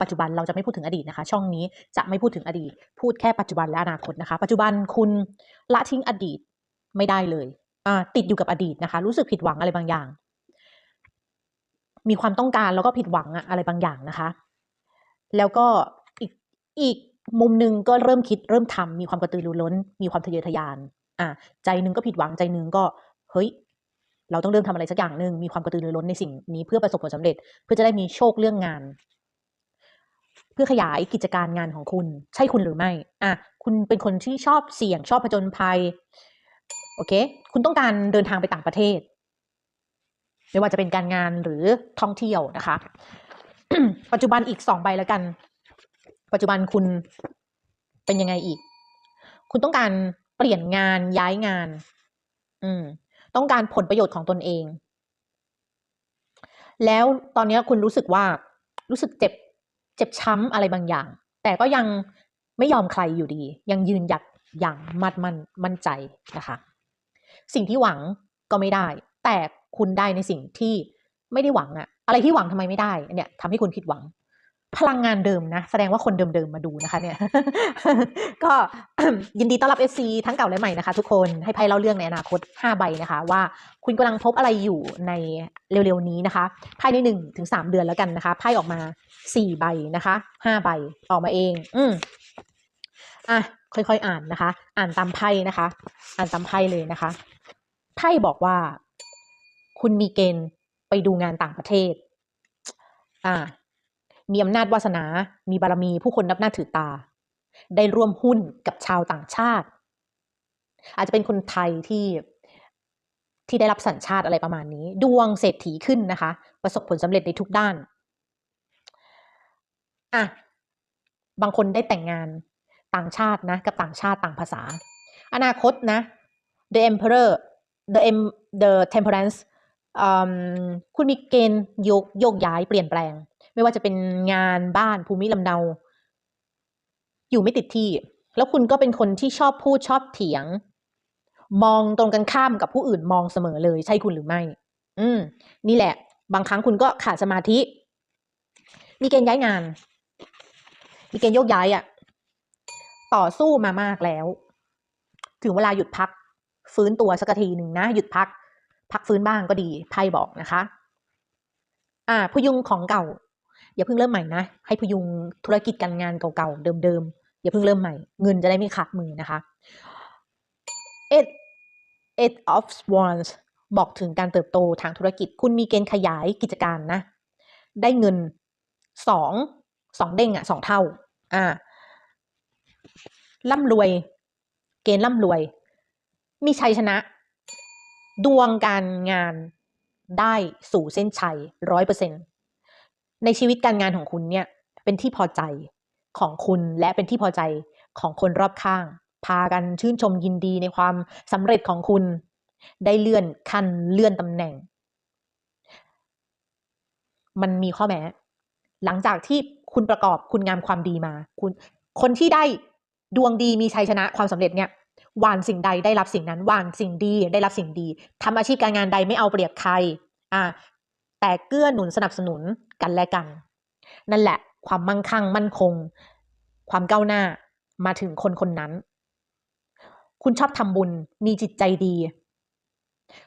ปัจจุบันเราจะไม่พูดถึงอดีตนะคะ ช่องนี้จะไม่พูดถึงอดีต พูดแค่ปัจจุบันและอนาคตนะคะ ปัจจุบันคุณละทิ้งอดีตไม่ได้เลยติดอยู่กับอดีตนะคะ รู้สึกผิดหวังอะไรบางอย่าง มีความต้องการแล้วก็ผิดหวังอะอะไรบางอย่างนะคะ แล้วก็อีกอีกมุมหนึ่งก็เริ่มคิดเริ่มทำมีความกระตือรือร้น มีความทะเยอทะยาน อ่ใจหนึ่งก็ผิดหวังใจหนึ่งก็เฮ้ยเราต้องเริ่มทำอะไรสักอย่างหนึ่งมีความกระตือรือร้นในสิ่งนี้เพื่อประสบผลสำเร็จ เพื่อจะได้มีโชคเรื่องงาน พื่อขยายกิจการงานของคุณ ใช่คุณหรือไม่อะคุณเป็นคนที่ชอบเสี่ยงชอบผจญภัยโอเค คุณต้องการเดินทางไปต่างประเทศ ไม่ว่าจะเป็นการงานหรือท่องเที่ยวนะคะ ปัจจุบันอีกสองใบแล้วกัน ปัจจุบันคุณเป็นยังไงอีก คุณต้องการเปลี่ยนงานย้ายงาน อืม ต้องการผลประโยชน์ของตนเอง แล้วตอนนี้คุณรู้สึกว่า รู้สึกเจ็บ เจ็บช้ำอะไรบางอย่าง แต่ก็ยังไม่ยอมใครอยู่ดี ยังยืนหยัดอย่างมัดมันมั่นใจนะคะ สิ่งที่หวังก็ไม่ได้ แต่คุณได้ในสิ่งที่ไม่ได้หวังอะอะไรที่หวังทำไมไม่ได้เนี่ยทำให้คุณผิดหวัง พลังงานเดิมนะ แสดงว่าคนเดิมๆมาดูนะคะ เนี่ย ก็ยินดีต้อนรับ FC ทั้งเก่าและใหม่นะคะ ทุกคนให้ไพ่เล่าเรื่องในอนาคต 5 ใบนะคะ ว่าคุณกำลังพบอะไรอยู่ใน เร็วๆนี้นะคะภายใน1ถึง3เดือนแล้วกันนะคะไพ่ออกมา 4 ใบนะคะ5ใบออกมาเอง อืมอะค่อยๆอ่านนะคะ อ่านตามไพ่นะคะ อ่านตามไพ่เลยนะคะไพ่บอกว่า คุณมีเกณฑ์ไปดูงานต่างประเทศ อ่า มีอำนาจวาสนา มีบารมีผู้คนนับหน้าถือตา ได้ร่วมหุ้นกับชาวต่างชาติ อาจจะเป็นคนไทยที่ ที่ได้รับสัญชาติอะไรประมาณนี้ ดวงเศรษฐีขึ้นนะคะ ประสบผลสำเร็จในทุกด้านอะบางคนได้แต่งงานต่างชาตินะ กับต่างชาติต่างภาษา อนาคตนะ the emperor the em the temperance คุณมีเกณฑ์ยกโยกย้ายเปลี่ยนแปลง ไม่ว่าจะเป็นงานบ้านภูมิลำเนา อยู่ไม่ติดที่ แล้วคุณก็เป็นคนที่ชอบพูดชอบเถียง มองตรงกันข้ามกับผู้อื่นมองเสมอเลย ใช่คุณหรือไม่ อืม นี่แหละ บางครั้งคุณก็ขาดสมาธิ มีเกณฑ์ย้ายงาน มีเกณฑ์โยกย้ายอะ่ะ ต่อสู้มามากแล้ว ถึงเวลาหยุดพัก ฟื้นตัวสักทีหนึ่งนะ หยุดพัก พักฟื้นบ้างก็ดี ไพ่บอกนะคะ อ่า พยุงของเก่า อย่าเพิ่งเริ่มใหม่นะ ให้พยุงธุรกิจการงานเก่าๆ เดิมๆ อย่าเพิ่งเริ่มใหม่ เงินจะได้ไม่ขาดมือนะคะ eight eight of wands บอกถึงการเติบโตทางธุรกิจ คุณมีเกณฑ์ขยายกิจการนะ ได้เงินสองสองเด้งอะสองเท่า อ่าร่ำรวย เกณฑ์ร่ำรวย มีชัยชนะ ดวงการงานได้สู่เส้นชัยร้อยเปอร์เซ็นในชีวิตการงานของคุณเนี่ย เป็นที่พอใจของคุณและเป็นที่พอใจของคนรอบข้าง พากันชื่นชมยินดีในความสำเร็จของคุณ ได้เลื่อนขั้นเลื่อนตำแหน่ง มันมีข้อแม้ หลังจากที่คุณประกอบคุณงามความดีมา คุณ คนที่ได้ดวงดีมีชัยชนะความสำเร็จเนี่ยวานสิ่งใดได้รับสิ่งนั้นวานสิ่งดีได้รับสิ่งดีทำอาชีพการงานใดไม่เอาเปรียบใคร อ่า แต่เกื้อหนุนสนับสนุนกันและกัน นั่นแหละ ความมั่งคั่งมั่นคง ความก้าวหน้ามาถึงคนคนนั้น คุณชอบทำบุญ มีจิตใจดี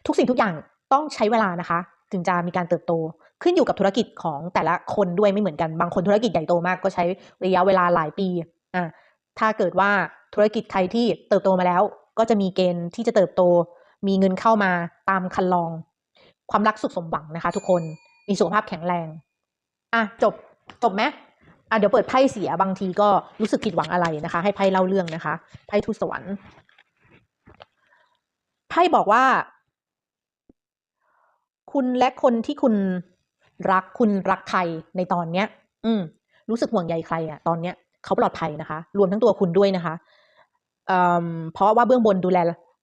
ทุกสิ่งทุกอย่างต้องใช้เวลานะคะ ถึงจะมีการเติบโต ขึ้นอยู่กับธุรกิจของแต่ละคนด้วยไม่เหมือนกัน บางคนธุรกิจใหญ่โตมากก็ใช้ระยะเวลาหลายปี อ่า ถ้าเกิดว่าธุรกิจใครที่เติบโตมาแล้ว ก็จะมีเกณฑ์ที่จะเติบโต มีเงินเข้ามาตามคันลอง ความรักสุขสมหวังนะคะ ทุกคน มีสุขภาพแข็งแรง อะจบ จบไหมอะเดี๋ยวเปิดไพ่เสียบางทีก็รู้สึกผิดหวังอะไรนะคะ ให้ไพ่เล่าเรื่องนะคะ ไพ่ทูตสวรรค์ ไพ่บอกว่า คุณและคนที่คุณรักคุณรักใครในตอนเนี้ย อืม รู้สึกห่วงใยใครอะตอนเนี้ยเขาปลอดภัยนะคะ รวมทั้งตัวคุณด้วยนะคะเอ่อเพราะว่าเบื้องบนดูแล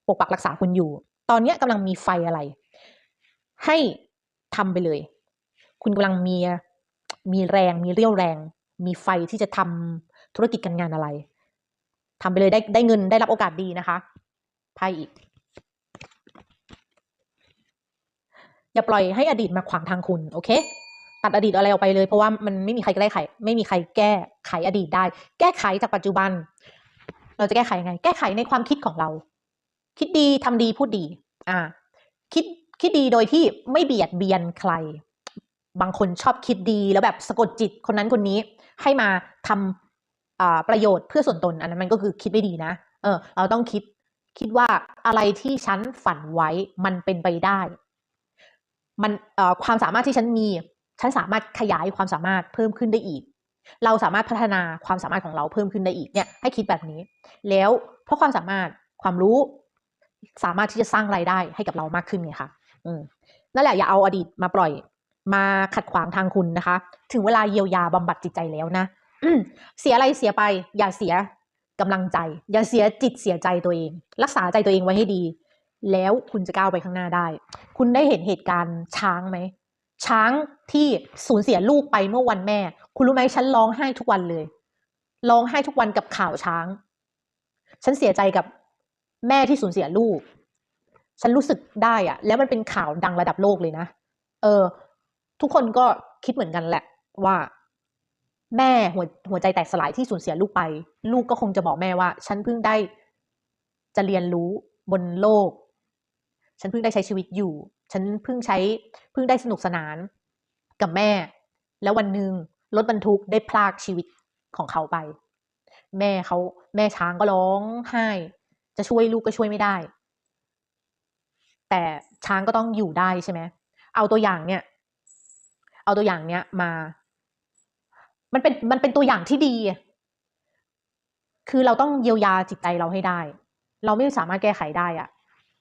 ปกปักรักษาคุณอยู่ ตอนเนี้ยกำลังมีไฟอะไร ให้ทำไปเลย คุณกำลังมีมีแรงมีเรี่ยวแรง มีไฟที่จะทำธุรกิจการงานอะไรทำไปเลยได้ได้เงินได้รับโอกาสดีนะคะไพ่อีก อย่าปล่อยให้อดีตมาขวางทางคุณ โอเค ตัดอดีตอะไรออกไปเลย เพราะว่ามันไม่มีใครแก้ไข ไม่มีใครแก้ไขอดีตได้ แก้ไขจากปัจจุบัน เราจะแก้ไขยังไง แก้ไขในความคิดของเรา คิดดีทำดีพูดดี อ่า คิดคิดดีโดยที่ไม่เบียดเบียนใคร บางคนชอบคิดดีแล้วแบบสะกดจิตคนนั้นคนนี้ให้มาทำอ่าประโยชน์เพื่อส่วนตน อันนั้นมันก็คือคิดไม่ดีนะ เออ เราต้องคิดคิดว่าอะไรที่ฉันฝันไว้มันเป็นไปได้ มันความสามารถที่ฉันมี ฉันสามารถขยายความสามารถเพิ่มขึ้นได้อีก เราสามารถพัฒนาความสามารถของเราเพิ่มขึ้นได้อีกเนี่ยให้คิดแบบนี้ แล้วเพราะความสามารถความรู้ สามารถที่จะสร้างรายได้ให้กับเรามากขึ้นไงคะอืมนั่นแหละอย่าเอาอดีตมาปล่อยมาขัดขวางทางคุณนะคะ ถึงเวลาเยียวยาบำบัดจิตใจแล้วนะเสียอะไรเสียไป อย่าเสียกำลังใจ อย่าเสียจิตเสียใจตัวเอง รักษาใจตัวเองไว้ให้ดี แล้วคุณจะก้าวไปข้างหน้าได้ คุณได้เห็นเหตุการณ์ช้างไหม ช้างที่สูญเสียลูกไปเมื่อวันแม่ คุณรู้ไหมฉันร้องไห้ทุกวันเลย ร้องไห้ทุกวันกับข่าวช้าง ฉันเสียใจกับแม่ที่สูญเสียลูก ฉันรู้สึกได้อะแล้วมันเป็นข่าวดังระดับโลกเลยนะ เออ ทุกคนก็คิดเหมือนกันแหละว่าแม่หัวหัวใจแตกสลายที่สูญเสียลูกไป ลูกก็คงจะบอกแม่ว่า ฉันเพิ่งได้จะเรียนรู้บนโลก ฉันเพิ่งได้ใช้ชีวิตอยู่ ฉันเพิ่งใช้เพิ่งได้สนุกสนานกับแม่ แล้ววันหนึ่งรถบรรทุกได้พลากชีวิตของเขาไป แม่เขาแม่ช้างก็ร้องไห้ จะช่วยลูกก็ช่วยไม่ได้ แต่ช้างก็ต้องอยู่ได้ใช่ไหมเอาตัวอย่างเนี่ย เอาตัวอย่างเนี้ยมา มันเป็นมันเป็นตัวอย่างที่ดี คือเราต้องเยียวยาจิตใจเราให้ได้ เราไม่สามารถแก้ไขได้อะ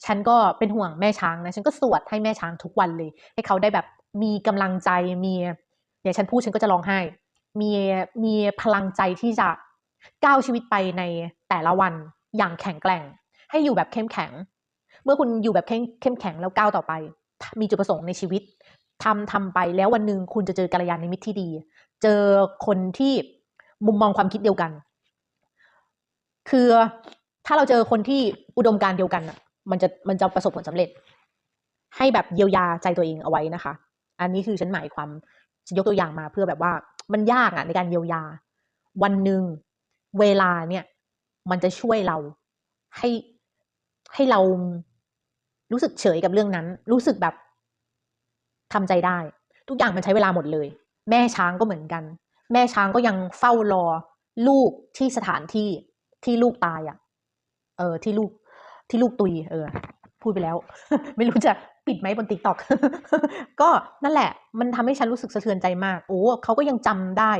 ฉันก็เป็นห่วงแม่ช้างนะ ฉันก็สวดให้แม่ช้างทุกวันเลย ให้เขาได้แบบมีกำลังใจมีเนี่ยฉันพูดฉันก็จะร้องไห้ มีมีพลังใจที่จะก้าวชีวิตไปในแต่ละวันอย่างแข็งแกร่ง ให้อยู่แบบเข้มแข็ง เมื่อคุณอยู่แบบเข้มเข้มแข็งแล้วก้าวต่อไป มีจุดประสงค์ในชีวิตทำทำไปแล้ววันหนึ่งคุณจะเจอกัลยาณมิตรที่ดี เจอคนที่มุมมองความคิดเดียวกัน คือถ้าเราเจอคนที่อุดมการเดียวกันอะ มันจะมันจะประสบผลสำเร็จ ให้แบบเยียวยาใจตัวเองเอาไว้นะคะ อันนี้คือฉันหมายความฉันยกตัวอย่างมาเพื่อแบบว่ามันยากอะในการเยียวยา วันหนึ่งเวลาเนี่ย มันจะช่วยเราให้ให้เรารู้สึกเฉยกับเรื่องนั้น รู้สึกแบบทำใจได้ ทุกอย่างมันใช้เวลาหมดเลย แม่ช้างก็เหมือนกัน แม่ช้างก็ยังเฝ้ารอ ลูกที่สถานที่ที่ลูกตายอะ เออที่ลูก ที่ลูกตุยเออ พูดไปแล้ว ไม่รู้จะปิดไหมบนติ๊กต็อกก็นั่นแหละ มันทำให้ฉันรู้สึกสะเทือนใจมาก โอ้เขาก็ยังจำได้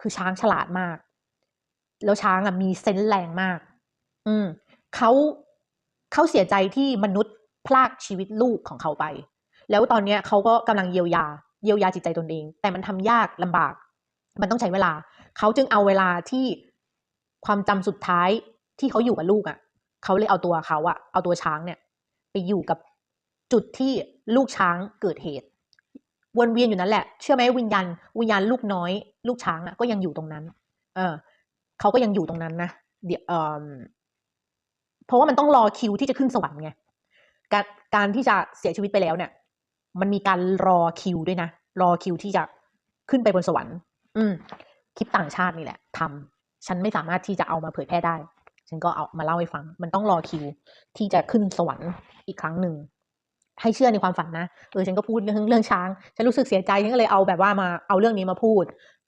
คือช้างฉลาดมาก แล้วช้างอะมีเซนส์แรงมาก อืมเขาเขาเสียใจที่มนุษย์พลากชีวิตลูกของเขาไป แล้วตอนเนี้ยเขาก็กำลังเยียวยา เยียวยาจิตใจตนเอง แต่มันทำยากลำบาก มันต้องใช้เวลา เขาจึงเอาเวลาที่ความจำสุดท้ายที่เขาอยู่กับลูกอะ เขาเลยเอาตัวเขาอะเอาตัวช้างเนี่ย ไปอยู่กับจุดที่ลูกช้างเกิดเหตุ วนเวียนอยู่นั่นแหละ เชื่อไหมวิญญาณวิญญาณลูกน้อย ลูกช้างอะก็ยังอยู่ตรงนั้น เออเขาก็ยังอยู่ตรงนั้นนะเดี๋ยวเออเพราะว่ามันต้องรอคิวที่จะขึ้นสวรรค์ไงการการที่จะเสียชีวิตไปแล้วเนี่ย มันมีการรอคิวด้วยนะรอคิวที่จะขึ้นไปบนสวรรค์ อืมคลิปต่างชาตินี่แหละทำฉันไม่สามารถที่จะเอามาเผยแพร่ได้ ฉันก็เอามาเล่าให้ฟัง มันต้องรอคิวที่จะขึ้นสวรรค์อีกครั้งหนึ่งให้เชื่อในความฝันนะเออฉันก็พูดเรื่องเรื่องช้าง ฉันรู้สึกเสียใจฉันก็เลยเอาแบบว่ามาเอาเรื่องนี้มาพูด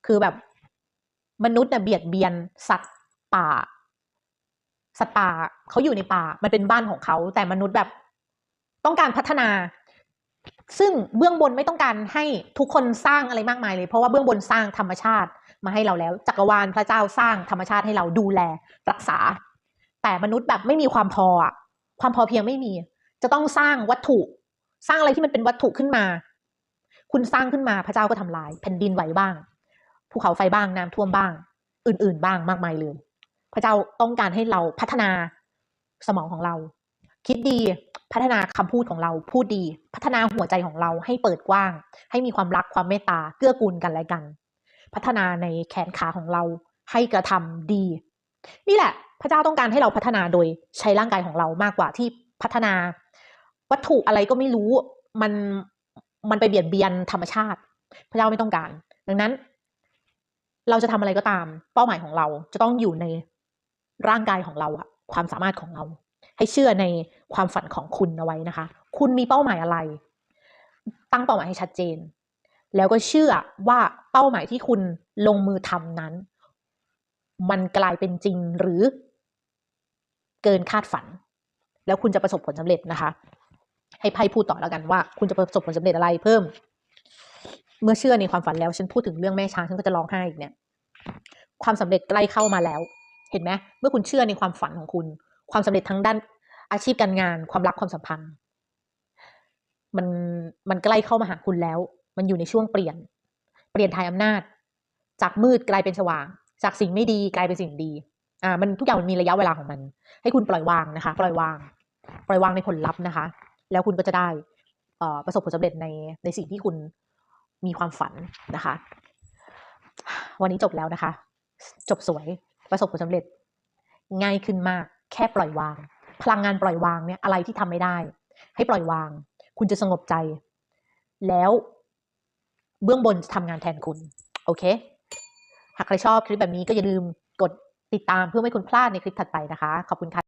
คือแบบมนุษย์เนี่ยเบียดเบียนสัตว์ป่า สัตว์ป่าเขาอยู่ในป่า มันเป็นบ้านของเขา แต่มนุษย์แบบต้องการพัฒนา ซึ่งเบื้องบนไม่ต้องการให้ทุกคนสร้างอะไรมากมายเลย เพราะว่าเบื้องบนสร้างธรรมชาติมาให้เราแล้ว จักรวาลพระเจ้าสร้างธรรมชาติให้เราดูแลรักษา แต่มนุษย์แบบไม่มีความพอความพอเพียงไม่มี จะต้องสร้างวัตถุ สร้างอะไรที่มันเป็นวัตถุขึ้นมา คุณสร้างขึ้นมาพระเจ้าก็ทำลาย แผ่นดินไหวบ้างภูเขาไฟบ้างน้ำท่วมบ้าง อื่น ๆ บ้างมากมายเลย พระเจ้าต้องการให้เราพัฒนาสมองของเรา คิดดีพัฒนาคำพูดของเราพูดดี พัฒนาหัวใจของเราให้เปิดกว้าง ให้มีความรักความเมตตาเกื้อกูลกันและกัน พัฒนาในแขนขาของเราให้กระทำดี นี่แหละ พระเจ้าต้องการให้เราพัฒนาโดยใช้ร่างกายของเรามากกว่าที่พัฒนาวัตถุอะไรก็ไม่รู้มันมันไปเบียดเบียนธรรมชาติ พระเจ้าไม่ต้องการ ดังนั้น เราจะทำอะไรก็ตาม เป้าหมายของเราจะต้องอยู่ในร่างกายของเราอะความสามารถของเรา ให้เชื่อในความฝันของคุณเอาไว้นะคะ คุณมีเป้าหมายอะไร ตั้งเป้าหมายให้ชัดเจน แล้วก็เชื่อว่าเป้าหมายที่คุณลงมือทำนั้น มันกลายเป็นจริงหรือเกินคาดฝัน แล้วคุณจะประสบผลสำเร็จนะคะ ให้ไพ่พูดต่อแล้วกันว่า คุณจะประสบผลสำเร็จอะไรเพิ่ม เมื่อเชื่อในความฝันแล้ว ฉันพูดถึงเรื่องแม่ช้างฉันก็จะร้องไห้อีกเนี่ย ความสำเร็จใกล้เข้ามาแล้ว เห็นไหมเมื่อคุณเชื่อในความฝันของคุณ ความสำเร็จทั้งด้านอาชีพการงาน ความรักความสัมพันธ์ มันมันใกล้เข้ามาหาคุณแล้ว มันอยู่ในช่วงเปลี่ยน เปลี่ยนทายอำนาจ จากมืดกลายเป็นสว่าง จากสิ่งไม่ดีกลายเป็นสิ่งดี อ่า มันทุกอย่างมันมีระยะเวลาของมัน ให้คุณปล่อยวางนะคะ ปล่อยวาง ปล่อยวางในผลลัพธ์นะคะ แล้วคุณก็จะได้เอ่อประสบผลสำเร็จในในสิ่งที่คุณมีความฝันนะคะ วันนี้จบแล้วนะคะ จบสวยประสบผลสำเร็จ ง่ายขึ้นมาก แค่ปล่อยวาง พลังงานปล่อยวางเนี่ยอะไรที่ทำไม่ได้ ให้ปล่อยวาง คุณจะสงบใจ แล้วเบื้องบนจะทำงานแทนคุณ โอเค หากใครชอบคลิปแบบนี้ก็อย่าลืมกดติดตามเพื่อไม่คุณพลาดในคลิปถัดไปนะคะ ขอบคุณค่ะ